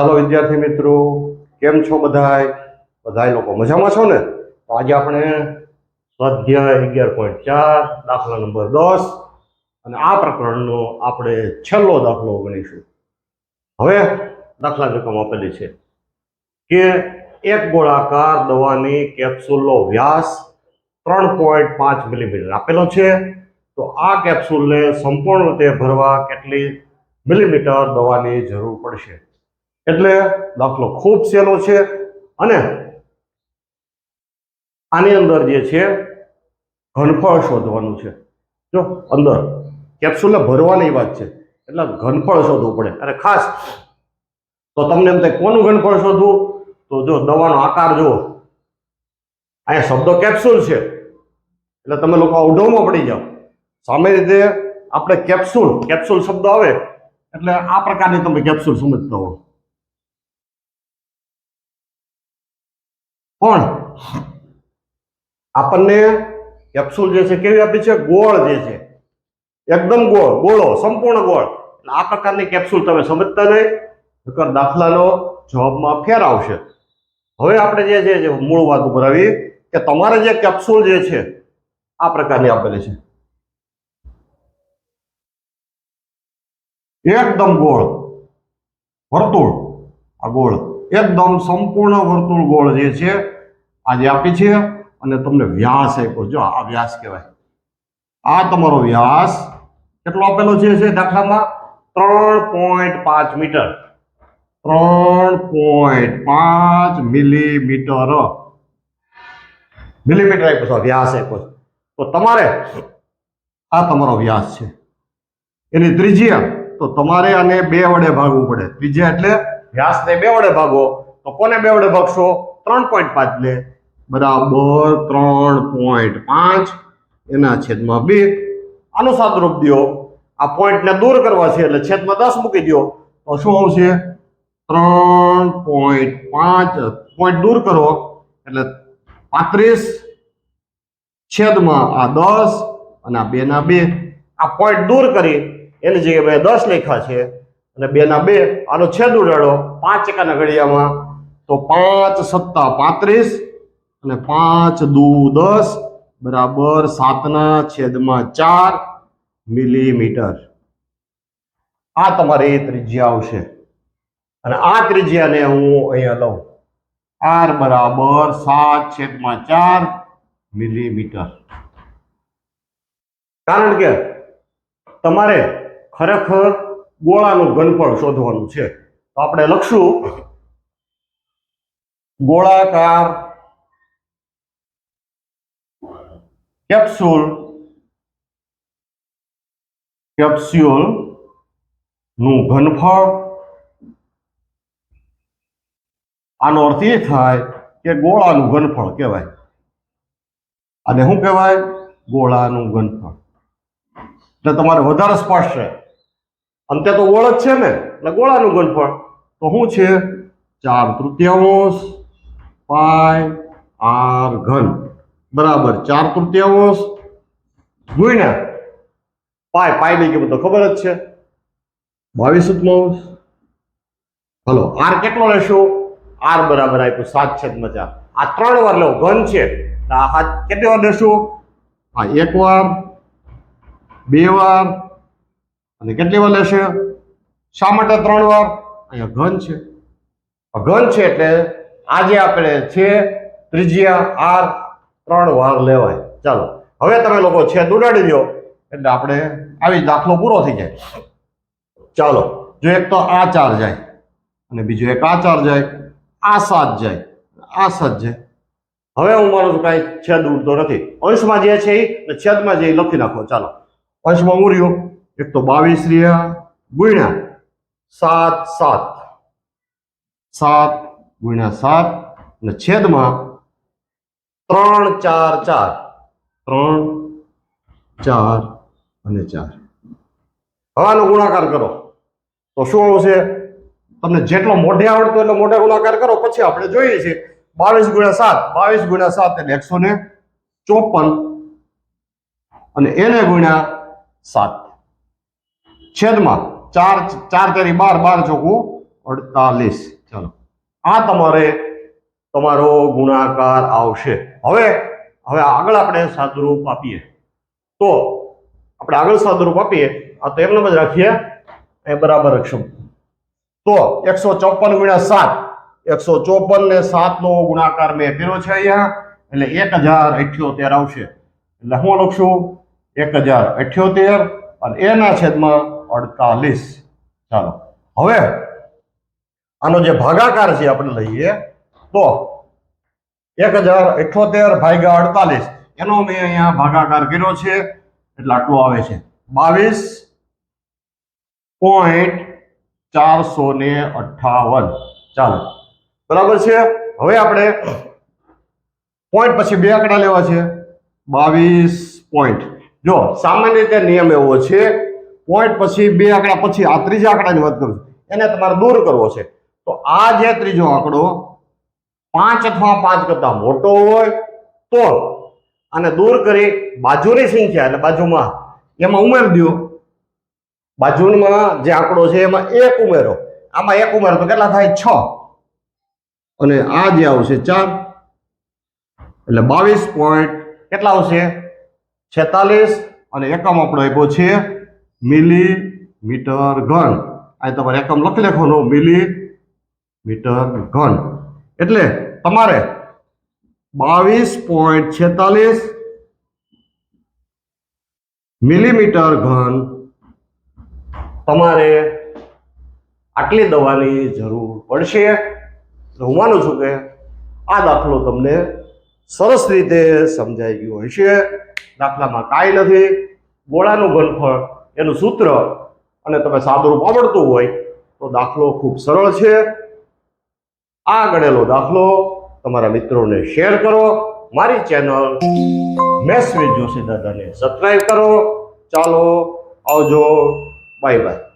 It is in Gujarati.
ચાલો વિદ્યાર્થી મિત્રો, કેમ છો બધાય? બધાય લોકો મજામાં છો ને? તો આજે આપણે સ્વાધ્યાય અગિયાર પોઈન્ટ ચાર, દાખલા નંબર દસ અને આ પ્રકરણનો આપણે છેલ્લો દાખલો ગણીશું. હવે દાખલા રકમ આપેલી છે કે એક ગોળાકાર દવાની કેપ્સ્યુલનો વ્યાસ ત્રણ પોઈન્ટ પાંચ મિલીમીટર આપેલો છે. તો આ કેપ્સ્યુલને સંપૂર્ણ રીતે ભરવા કેટલી મિલીમીટર દવાની જરૂર પડશે? એટલે દાખલો ખૂબ સહેલો છે અને આની અંદર જે છે, ઘનફળ શોધવાનું છે. જો અંદર કેપ્સ્યુલને ભરવાની વાત છે, એટલે ઘનફળ શોધવું પડે. અને ખાસ, તો તમને એમ થાય, કોનું ઘનફળ શોધવું? તો જો દવાનો આકાર જુઓ. અહીંયા શબ્દો કેપ્સ્યુલ છે. એટલે તમે લોકો અવઢવમાં પડી જાઓ. સામે રીતે આપણે કેપ્સ્યુલ કેપ્સ્યુલ શબ્દ આવે. એટલે આ પ્રકારની તમે કેપ્સ્યુલ સમજતા હો. પણ આપણને કેપ્સ્યુલ જે છે કેવી આપી છે? ગોળ જે છે. એકદમ ગોળ, ગોળો, સંપૂર્ણ ગોળ. એટલે આ પ્રકારની કેપ્સ્યુલ તમે સમજતા નહીં, નકર દાખલાનો જવાબમાં ફેર આવશે. હવે આપણે જે છે મૂળ વાત ઉપર આવી કે તમારે જે કેપ્સ્યુલ જે છે, આ પ્રકારની આપેલી છે. એકદમ ગોળ. વર્તુળ. આ ગોળ. એકદમ સંપૂર્ણ વર્તુળ ગોળ જે છે, આજે આપી છે અને તમને વ્યાસ આપ્યો જો આ વ્યાસ કહેવાય. આ તમારો વ્યાસ કેટલો આપેલો છે દાખલામાં? ત્રણ પોઈન્ટ પાંચ મીટર. ત્રણ પોઈન્ટ પાંચ મિલીમીટર. મિલીમીટર આપ્યો છે વ્યાસ આપ્યો છે. તો તમારે આ તમારો વ્યાસ છે. એની ત્રિજ્યા, તો તમારે આને બે વડે ભાગવું પડે. ત્રિજ્યા એટલે વ્યાસને બે વડે ભાગો, તો કોને બે વડે ભાગશો? ત્રણ પોઈન્ટ પાંચ ને બરાબર ત્રણ પોઈન્ટ પાંચ. એના છેદમાં બે. આનું સાદરૂપ દો. આ પોઈન્ટને દૂર કરવા છે એટલે છેદમાં દસ મૂકી દો. તો શું આવશે? ત્રણ પોઈન્ટ પાંચ. પોઈન્ટ દૂર કરો. એટલે પાંત્રીસ. છેદમાં આ દસ અને આ બે ના બે. આ પોઈન્ટ દૂર કરી. એની જગ્યાએ મેં દસ લખ્યા છે. અને બે ના બે, આનો છેદ ઉડાડો. પાંચ એકાના ઘડિયામાં તો પાંચ સત્તા પાંત્રીસ અને પાંચ દુ દસ બરાબર સાતના છેદમાં ચાર મિલીમીટર. આ તમારી ત્રિજ્યા આવશે. અને આ ત્રિજ્યાને હું અહીંયા લઉં. આર બરાબર સાત છેદમાં ચાર મિલીમીટર. કારણ કે તમારે ખરેખર ગોળાનું ઘનફળ શોધવાનું છે. તો આપણે લખશું, ગોળાકાર કેપ્સ્યુલ કેપ્સ્યુલનું ઘનફળ. આનો અર્થ એ થાય કે ગોળાનું ઘનફળ કહેવાય. અને શું કહેવાય? ગોળાનું ઘનફળ. એટલે તમારે વધારે સ્પષ્ટ છે અંતે તો ગોળ જ છે ને. એટલે ગોળાનું ઘનફળ તો શું છે? ચાર તૃતીયાંશ પાય આર ઘન. બરાબર, ચાર તૃતીયાંશ ગુણ્યા પાય. પાયની કિંમત તો ખબર જ છે. બાવીસ અંશ હલો, આર કેટલો લેશો આર બરાબર આપ્યું, સાત છેદમાં ચાર આ ત્રણ વાર લેવો ઘન છે. આ હાથ કેટલી વાર લેશું? હા, એક વાર, બે વાર અને કેટલી વાર લેશે? શા માટે ત્રણ વાર? અહીંયા ઘન છે. ઘન છે એટલે આજે આપણે છે ત્રિજ્યા આર ત્રણ વાર લેવાય. ચાલો, હવે તમે લોકો છે ઉડાડી દો. એટલે આપણે આવી દાખલો પૂરો થઈ જાય. ચાલો, જો એક તો આ ચાર જાય અને બીજો એક આ ચાર જાય, આ સાત જાય, આ સાત જાય. હવે હું મારું કાંઈ છેદ ઉડતો નથી. અંશમાં જે છે એ છેદમાં જે લખી નાખો. ચાલો, અંશમાં ઉર્યો એક તો બાવીસ રહ્યા, ગુણ્યા સાત સાત. સાત ગુણ્યા સાત અને છેદમાં ત્રણ, ચાર ચાર. ત્રણ, ચાર અને ચાર. હવાનો ગુણાકાર કરો. તો શું આવશે? તમને જેટલો મોઢે આવડતો એટલો મોઢે ગુણાકાર કરો. પછી આપણે જોઈએ છીએ બાવીસ ગુણ્યા સાત. બાવીસ ગુણ્યા સાત એટલે એકસો ને ચોપન. અને એને ગુણ્યા સાત. છેદમાં ચાર ચાર તેરી બાર બાર ચોખ્ખું અડતાલીસ. ચાલો. આ તમારે તમારો ગુણાકાર આવશે. હવે હવે આગળ આપણે સાદુરૂપ આપીએ. તો આપણે આગળ સાદુરૂપ આપીએ. આ તો એમને જ રાખીએ. એ બરાબર રક્ષમ તો એકસો ચોપન ગુણ્યા સાત. એકસો ચોપન ને સાત નો ગુણાકાર મેં કર્યો છે અહીંયા. એટલે એક હજાર અઠ્યોતેર આવશે. એટલે હું લખશું એક હજાર અઠ્યોતેર. અને એના છેદમાં અડતાલીસ. ચાલો. હવે, આનો જે ભાગાકાર છે આપણે લઈએ, તો એક હજાર અઠ્યોતેર ભાગ્યા અડતાલીસ. એનો મેં અહીંયા ભાગાકાર કર્યો છે, એટલે આટલો આવે છે. બાવીસ પોઈન્ટ ચારસો ને અઠાવન ચાલો. બરાબર છે? હવે આપણે પોઈન્ટ પછી બે આંકડા લેવા છે. બાવીસ પોઈન્ટ. જો, સામાન્ય રીતે નિયમ એવો છે પોઈન્ટ પછી બે આંકડા પછી આ ત્રીજા આંકડાની વાત કરું એને તમારે દૂર કરવો છે. તો આ જે ત્રીજો આંકડો પાંચ અથવા પાંચ કરતા મોટો હોય તો આને દૂર કરી બાજુની સંખ્યા એટલે બાજુમાં એમાં ઉમેરી દો. બાજુમાં જે આંકડો છે એમાં એક ઉમેરો. આમાં એક ઉમેરો તો કેટલા થાય? છ. અને આ જે આવશે ચાર. એટલે બાવીસ પોઈન્ટ કેટલા આવશે? છેતાલીસ. અને એકમ આપણો આપ્યો છે મિલીમીટર ઘન. આ તમારે એકમ લખી લેખવાનો મિલી મીટર ઘન. એટલે તમારે બાવીસ પોઈન્ટ છેતાલીસ મિલીમીટર ઘન તમારે આટલી દવાની જરૂર પડશે. હું માનું છું કે આ દાખલો તમને સરસ રીતે સમજાઈ ગયો હશે. દાખલામાં કાંઈ નથી. ગોળાનું ઘનફળ એનું સૂત્ર અને તમે સાદુરૂપ આવડતું હોય તો દાખલો ખૂબ સરળ છે. આ ગણેલો દાખલો તમારા મિત્રોને શેર કરો. મારી ચેનલ મેસ વિથ જોશી દાદાને સબસ્ક્રાઈબ કરો. ચાલો આવજો. Bye bye.